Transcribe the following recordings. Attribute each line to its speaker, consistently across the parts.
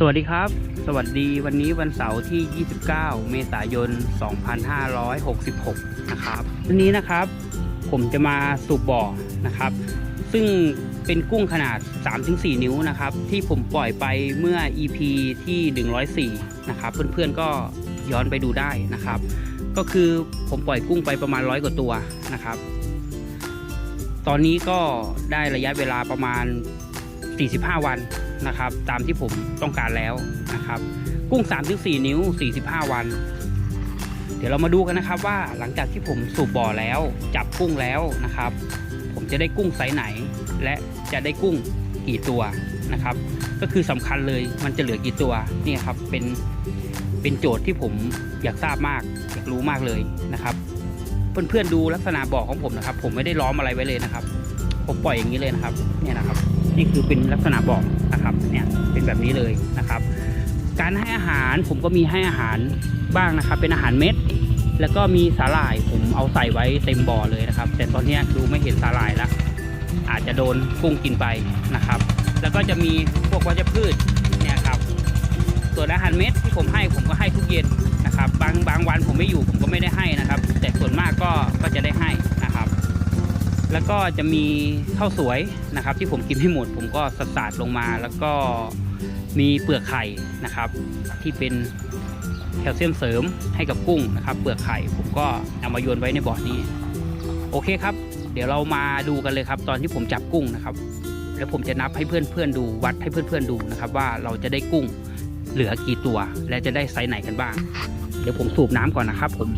Speaker 1: สวัสดีครับ สวัสดีวันนี้วันเสาร์ที่ 29 เมษายน 2566 นะครับ วันนี้นะครับผมจะมาสูบบ่อนะครับ ซึ่งเป็นกุ้งขนาด 3-4 นิ้วนะครับ ที่ผมปล่อยไปเมื่อ EP ที่ 104 นะครับ เพื่อนๆก็ย้อนไปดูได้นะครับ ก็คือผมปล่อยกุ้งไปประมาณร้อยกว่าตัวนะครับ ตอนนี้ก็ได้ระยะเวลาประมาณ 45 วัน นะครับ ตามที่ผมต้องการแล้วนะครับ กุ้ง 3-4 นิ้ว 45 วัน เดี๋ยวเรามาดูกันนะครับว่าหลังจากที่ผมสูบบ่อแล้ว จับกุ้งแล้วนะครับ ผมจะได้กุ้งไซส์ไหน และจะได้กุ้งกี่ตัวนะครับ ก็คือสำคัญเลยมันจะเหลือกี่ตัวนี่ครับเป็นเป็นโจทย์ที่ผมอยากทราบมากอยากรู้มากเลยนะครับ เพื่อนๆดูลักษณะบ่อของผมนะครับ ผมไม่ได้ล้อมอะไรไว้เลยนะครับ ผมปล่อยอย่างนี้เลยนะครับ เนี่ยนะครับ นี่คือเป็นลักษณะบ่อนะครับเนี่ยเป็นแบบนี้เลยนะครับ การให้อาหารผมก็มีให้อาหารบ้างนะครับ เป็นอาหารเม็ด แล้วก็มีสาหร่ายผมเอาใส่ไว้เต็มบ่อเลยนะครับ แต่ตอนนี้ดูไม่เห็นสาหร่ายแล้วอาจจะโดนกุ้งกินไปนะครับ แล้วก็จะมีพวกวัชพืชเนี่ยครับส่วนอาหารเม็ดที่ผมให้ผมก็ให้ทุกเย็นนะครับ บางบางวันผมไม่อยู่ผมก็ไม่ได้ให้นะครับ แต่ส่วนมากก็ก็จะได้ให้นะครับ แล้วก็จะมีข้าวสวยนะครับ ที่ผมกินให้หมด ผมก็สสาดลงมา แล้วก็มีเปลือกไข่นะครับ ที่เป็นแคลเซียมเสริมให้กับกุ้งนะครับ เปลือกไข่ผมก็เอามาโยนไว้ในบ่อนี้ โอเคครับ เดี๋ยวเรามาดูกันเลยครับ ตอนที่ผมจับกุ้งนะครับ แล้วผมจะนับให้เพื่อนๆดูวัดให้เพื่อนๆดูนะครับ ว่าเราจะได้กุ้งเหลือกี่ตัว และจะได้ไซส์ไหนกันบ้าง เดี๋ยวผมสูบน้ำก่อนนะครับผม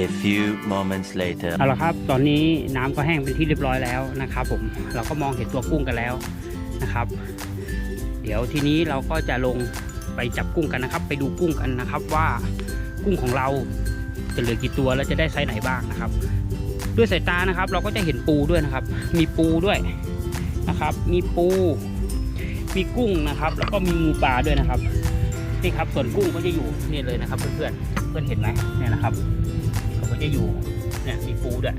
Speaker 2: A few moments later.
Speaker 1: เอาละครับ ตอนนี้น้ำก็แห้งเป็นที่เรียบร้อยแล้วนะครับผม เราก็มองเห็นตัวกุ้งกันแล้วนะครับ เดี๋ยวทีนี้เราก็จะลงไปจับกุ้งกันนะครับ ไปดูกุ้งกันนะครับว่ากุ้งของเราจะเหลือกี่ตัวแล้วจะได้ไซส์ไหนบ้างนะครับ ด้วยสายตานะครับ เราก็จะเห็นปูด้วยนะครับ มีปูด้วยนะครับ มีปู มีกุ้งนะครับ แล้วก็มีงูปลาด้วยนะครับนี่ครับส่วนกุ้งก็จะอยู่นี่เลยนะครับ เพื่อนๆเพื่อนเห็นไหมเนี่ยนะครับ จะอยู่เนี่ยมีปูด้วย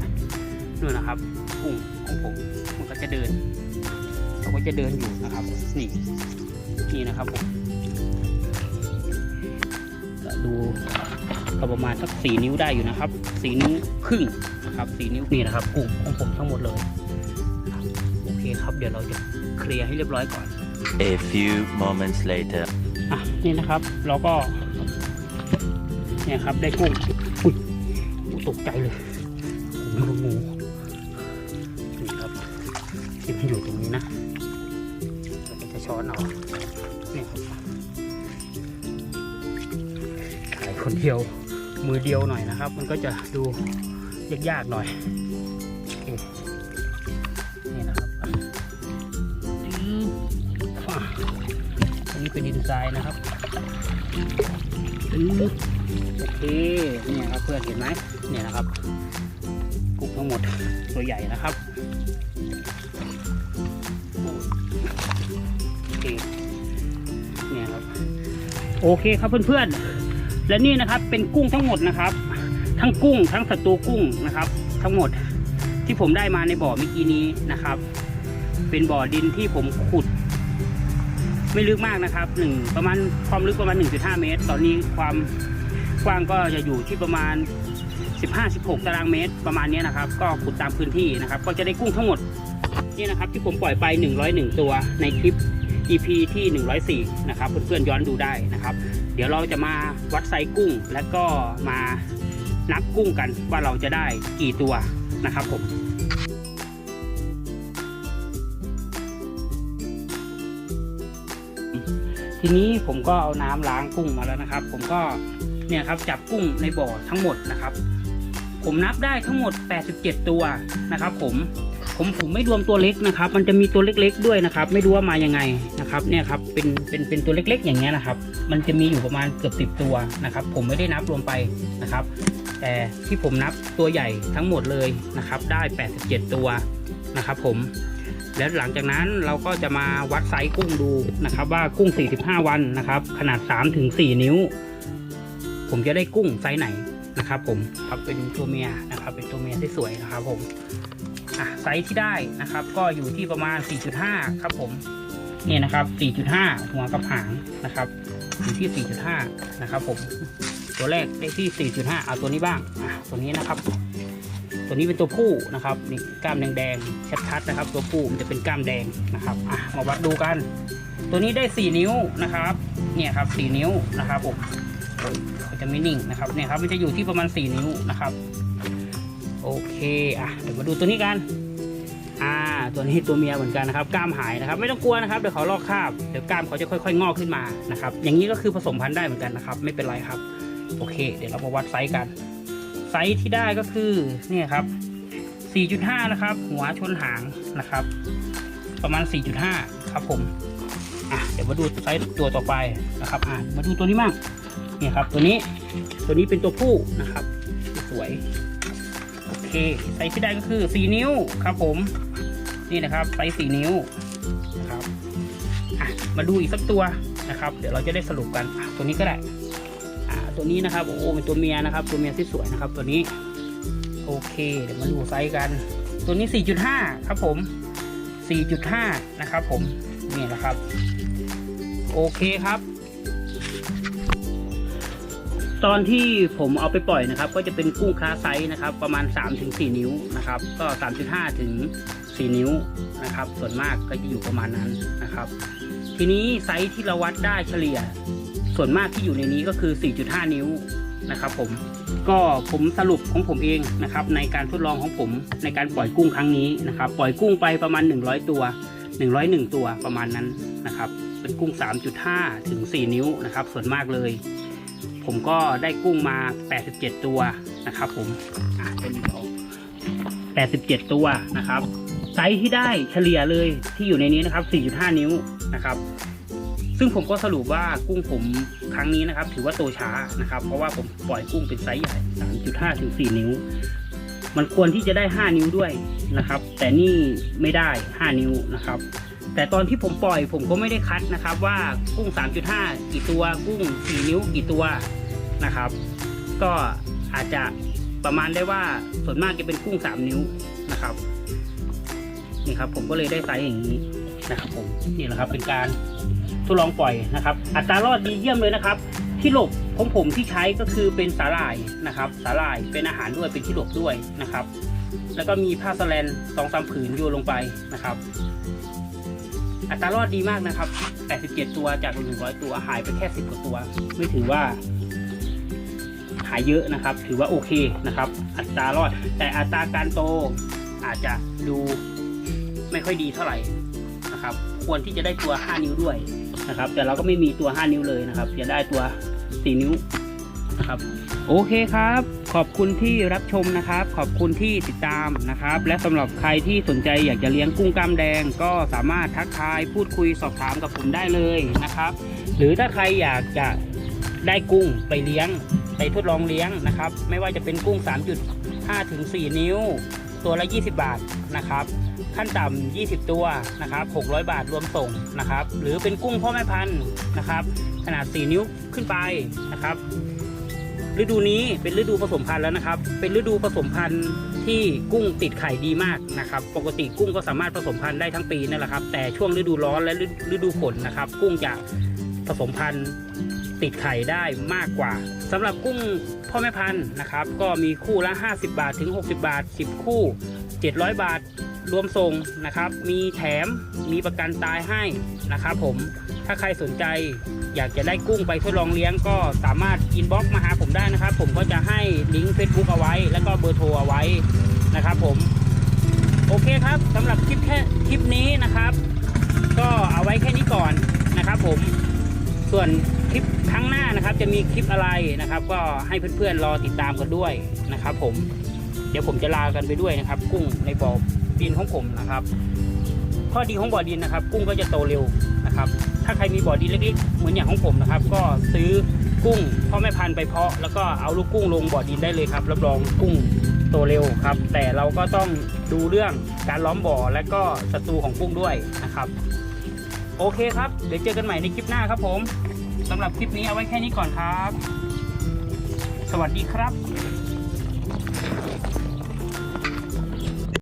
Speaker 1: นู่นนะครับกุ้งของผมมันก็จะเดินเขาก็จะเดินอยู่นะครับนี่นี่นะครับผมก็ดูก็ประมาณสักสี่นิ้วได้อยู่นะครับสี่นิ้วครึ่งนะครับสี่นิ้วนี่นะครับกุ้งของผมทั้งหมดเลยครับโอเคครับเดี๋ยวเราจะเคลียร์ให้เรียบร้อยก่อน
Speaker 2: A few moments later.
Speaker 1: อะนี่นะครับเราก็เนี่ยครับได้กุ้งอุ้ยอุ๊ย ตกใจเลยผมนึกว่างูนี่ครับที่มันอยู่ตรงนี้นะเราก็จะช้อนเอาเนี่ยครับถ่ายคนเดียวมือเดียวหน่อยนะครับ มันก็จะดูยากๆหน่อยนี่นะครับอันนี้เป็นดินทรายนะครับอือโอเคนี่ครับเพื่อนเห็นไหม เนี่ยนะครับกุ้งทั้งหมดตัวใหญ่นะครับโอเคเนี่ยครับโอเคครับเพื่อนๆ และนี่นะครับเป็นกุ้งทั้งหมดนะครับ ทั้งกุ้งทั้งศัตรูกุ้งนะครับ ทั้งหมดที่ผมได้มาในบ่อเมื่อกี้นี้นะครับ เป็นบ่อดินที่ผมขุด ไม่ลึกมากนะครับหนึ่งประมาณความลึกประมาณ 1.5 เมตร ตอนนี้ความกว้างก็จะอยู่ที่ประมาณ 15-16 ตารางเมตรประมาณนี้นะครับ ก็ขุดตามพื้นที่นะครับ ก็จะได้กุ้งทั้งหมดนี่นะครับที่ผมปล่อยไป 101 ตัวในคลิป EP ที่ 104 นะครับ เพื่อนๆย้อนดูได้นะครับ เดี๋ยวเราจะมาวัดไซส์กุ้ง และก็มานับกุ้งกันว่าเราจะได้กี่ตัวนะครับผมทีนี้ผมก็เอาน้ำล้างกุ้งมาแล้วนะครับ ผมก็เนี่ยครับจับกุ้งในบ่อทั้งหมดนะครับ ผมนับได้ทั้งหมด 87 ตัวนะครับ ผมผมผมไม่รวมตัวเล็กนะครับ มันจะมีตัวเล็ก ๆ ด้วยนะครับ ไม่รู้ว่ามายังไงนะครับ เนี่ยครับเป็นเป็นเป็นตัวเล็ก ๆ อย่างเงี้ยนะครับ มันจะมีอยู่ประมาณเกือบสิบตัวนะครับ ผมไม่ได้นับรวมไปนะครับ แต่ที่ผมนับตัวใหญ่ทั้งหมดเลยนะครับ ได้ 87 ตัวนะครับ ผม แล้วหลังจากนั้นเราก็จะมาวัดไซส์กุ้งดูนะครับ ว่ากุ้ง 45 วันนะครับ ขนาด 3-4 นิ้ว ผมจะได้กุ้งไซส์ไหน นะครับผมครับเป็นตัวเมียนะครับ เป็นตัวเมียที่สวยนะครับผมอะไซส์ที่ได้นะครับ ก็อยู่ที่ประมาณ 4.5 ครับผมเนี่ยนะครับ 4.5 หัวกับหางนะครับอยู่ที่ 4.5 นะครับผมตัวแรกได้ที่ 4.5 เอาตัวนี้บ้างอะตัวนี้นะครับ ตัวนี้เป็นตัวผู้นะครับนี่กล้ามแดงๆชัดๆนะครับ ตัวผู้มันจะเป็นกล้ามแดงนะครับอะมาวัดดูกัน ตัวนี้ได้ 4 นิ้วนะครับ เนี่ยครับ 4 นิ้วนะครับผม มันจะไม่นิ่งนะครับเนี่ยครับมันจะอยู่ที่ประมาณ 4 นิ้วนะครับ โอเคอะเดี๋ยวมาดูตัวนี้กันอ่าตัวนี้ตัวเมียเหมือนกันนะครับกล้ามหายนะครับ ไม่ต้องกลัวนะครับเดี๋ยวเขาลอกคราบเดี๋ยวกล้ามเขาจะค่อย ๆ งอกขึ้นมานะครับ อย่างนี้ก็คือผสมพันธุ์ได้เหมือนกันนะครับ ไม่เป็นไรครับ โอเค เดี๋ยวเรามาวัดไซส์กันไซส์ที่ได้ก็คือเนี่ยครับ 4.5 นะครับ หัวชนหางนะครับ ประมาณ 4.5 ครับผมอะเดี๋ยวมาดูไซส์ตัวต่อไปนะครับอะมาดูตัวนี้บ้าง นี่ยครับ ตัวนี้ตัวนี้เป็นตัวผู้นะครับ สวย โอเคไซส์ที่ได้ก็คือ 4 นิ้วครับผม นี่นะครับไซส์4นิ้วนะครับมาดูอีกสักตัวนะครับ เดี๋ยวเราจะได้สรุปกันตัวนี้ก็ได้ตัวนี้นะครับโอ้เป็นตัวเมียนะครับ ตัวเมียที่สวยนะครับ ตัวนี้ โอเค เดี๋ยวมาดูไซส์กัน ตัวนี้ 4.5 ครับผม 4.5 นะครับผมนี่นะครับ โอเคครับ ตอนที่ผมเอาไปปล่อยนะครับ ก็จะเป็นกุ้งคลาไซส์นะครับ ประมาณ 3-4 นิ้วนะครับ ก็ 3.5 ถึง 4 นิ้วนะครับ ส่วนมากก็จะอยู่ประมาณนั้นนะครับ ทีนี้ไซส์ที่เราวัดได้เฉลี่ย ส่วนมากที่อยู่ในนี้ก็คือ 4.5 นิ้วนะครับ ผมก็ผมสรุปของผมเองนะครับ ในการทดลองของผมในการปล่อยกุ้งครั้งนี้นะครับ ปล่อยกุ้งไปประมาณ 100 ตัว 101 ตัวประมาณนั้นนะครับ เป็นกุ้ง 3.5 ถึง 4 นิ้วนะครับ ส่วนมากเลย ผมก็ได้กุ้งมา 87 ตัวนะครับ ผมอะเป็นออก87 ตัวนะครับ ไซส์ที่ได้เฉลี่ยเลยที่อยู่ในนี้นะครับ 4.5 นิ้วนะครับ ซึ่งผมก็สรุปว่ากุ้งผมครั้งนี้นะครับ ถือว่าโตช้านะครับ เพราะว่าผมปล่อยกุ้งเป็นไซส์ใหญ่ 3.5 ถึง 4 นิ้ว มันควรที่จะได้ 5 นิ้วด้วยนะครับ แต่นี่ไม่ได้ 5 นิ้วนะครับ แต่ตอนที่ผมปล่อยผมก็ไม่ได้คัดนะครับว่ากุ้ง 3.5 กี่ตัวกุ้ง 4 นิ้วกี่ตัวนะครับ ก็อาจจะประมาณได้ว่าส่วนมากจะเป็นกุ้ง 3 นิ้วนะครับนี่ครับผมก็เลยได้ไซส์อย่างนี้นะครับผมนี่แหละครับเป็นการทดลองปล่อยนะครับ อัตรารอดดีเยี่ยมเลยนะครับ ที่หลบของผมที่ใช้ก็คือเป็นสาหร่ายนะครับ สาหร่ายเป็นอาหารด้วยเป็นที่หลบด้วยนะครับ แล้วก็มีผ้าสแลนสองสามผืนโยนลงไปนะครับ อัตรารอดดีมากนะครับ 87 ตัวจาก100 ตัว หายไปแค่ 10 กว่าตัว ไม่ถือว่า หายเยอะนะครับ ถือว่าโอเคนะครับ อัตรารอด แต่อัตราการโตอาจจะดูไม่ค่อยดีเท่าไหร่นะครับ ควรที่จะได้ตัว 5 นิ้วด้วยนะครับ แต่เราก็ไม่มีตัว 5 นิ้วเลยนะครับ จะได้ตัว 4 นิ้ว ครับ โอเคครับ ขอบคุณที่รับชมนะครับ ขอบคุณที่ติดตามนะครับ และสำหรับใครที่สนใจอยากจะเลี้ยงกุ้งกล้ามแดง ก็สามารถทักทายพูดคุยสอบถามกับผมได้เลยนะครับ หรือถ้าใครอยากจะได้กุ้งไปเลี้ยงไปทดลองเลี้ยงนะครับ ไม่ว่าจะเป็นกุ้ง 3.5ถึง4นิ้ว ตัวละ 20 บาทนะครับ ขั้นต่ำ 20 ตัวนะครับ 600 บาทรวมส่งนะครับ หรือเป็นกุ้งพ่อแม่พันธุ์นะครับ ขนาด 4 นิ้วขึ้นไปนะครับ ฤดูนี้เป็นฤดูผสมพันธุ์แล้วนะครับ เป็นฤดูผสมพันธุ์ที่กุ้งติดไข่ดีมากนะครับ ปกติกุ้งก็สามารถผสมพันธุ์ได้ทั้งปีนั่นแหละครับ แต่ช่วงฤดูร้อนและฤดูฝนนะครับ กุ้งจะผสมพันธุ์ติดไข่ได้มากกว่าสำหรับกุ้งพ่อแม่พันธุ์นะครับ ก็มีคู่ละ 50 บาทถึง 60 บาท 10 คู่ 700 บาท รวมส่งนะครับ มีแถมมีประกันตายให้นะครับผมถ้าใครสนใจอยากจะได้กุ้งไปทดลองเลี้ยงก็สามารถอินบ็อกซ์มาหาผมได้นะครับ ผมก็จะให้ลิงก์ Facebook เอาไว้ แล้วก็เบอร์โทรเอาไว้นะครับ ผม โอเคครับสำหรับคลิปแค่คลิปนี้นะครับ ก็เอาไว้แค่นี้ก่อนนะครับ ผมส่วนคลิปครั้งหน้านะครับ จะมีคลิปอะไรนะครับ ก็ให้เพื่อนๆรอติดตามกันด้วยนะครับ ผมเดี๋ยวผมจะลากันไปด้วยนะครับ กุ้งในบ่อ ดินของผมนะครับ ข้อดีของบ่อดินนะครับ กุ้งก็จะโตเร็วนะครับ ถ้าใครมีบ่อดินเล็กๆ เหมือนอย่างของผมนะครับ ก็ซื้อกุ้งพ่อแม่พันธุ์ไปเพาะ แล้วก็เอาลูกกุ้งลงบ่อดินได้เลยครับรับรองกุ้งโตเร็วครับ แต่เราก็ต้องดูเรื่องการล้อมบ่อและก็ศัตรูของกุ้งด้วยนะครับ โอเคครับ เดี๋ยวเจอกันใหม่ในคลิปหน้าครับผมสำหรับคลิปนี้เอาไว้แค่นี้ก่อนครับ สวัสดีครับ